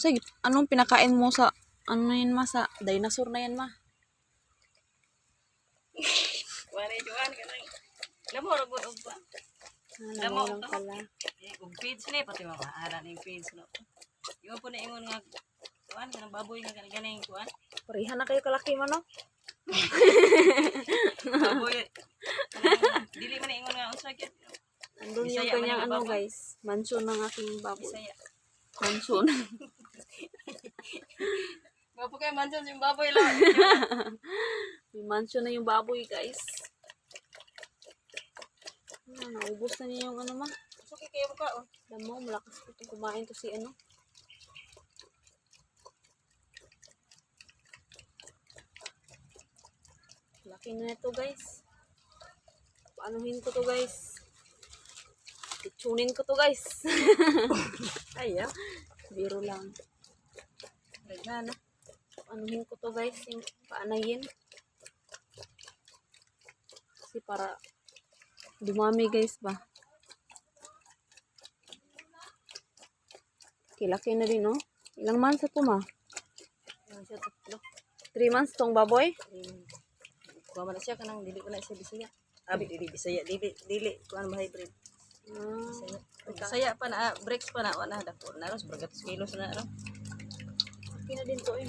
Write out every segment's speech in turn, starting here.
Sige, anong pinakain mo sa, ano yun ma, sa dinosaur na yan ma? Wala juan ka nang. Lamo og. Ah, Damo, lang pala. Eh, feeds ni pati mga ara ni feeds no. Yung po na ingon nga kuan kanang baboy nga kanang ganing kuan. Parihan na kayo kalaki mo, no? Baboy. kanang Dili man ingon nga unsa gyud. Andun yung kanyang yung ano guys, mansion ng aking baboy. Bisaya. Mansion. Mga po kayo mansion yung baboy lang. May mansion na yung baboy guys. Ah, naubos na niya yung ano ma. Suki kayo ka oh. Alam mo, malakas ko itong kumain to si ano. Laki na ito guys. Paanuhin ko to guys. Titunin ko to guys. Ay ah. Biro lang. Dagana. Paanuhin ko to guys. Yung paanayin. Kasi para dumami guys ba. Kilaki na din oh. Ilang months ito ma? Ang siya tatlo. 3 months tong baboy? Kuha na siya kanang dili ko na siya bisaya. Abi dili bisaya dili dili kuan ba hybrid. Ah, Bisaya. Bisaya pa na ah, breaks pa na wala dako na ros bergatus kilos na ro. Okay na din to eh.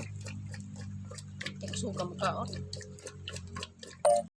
Suka mo ka oh.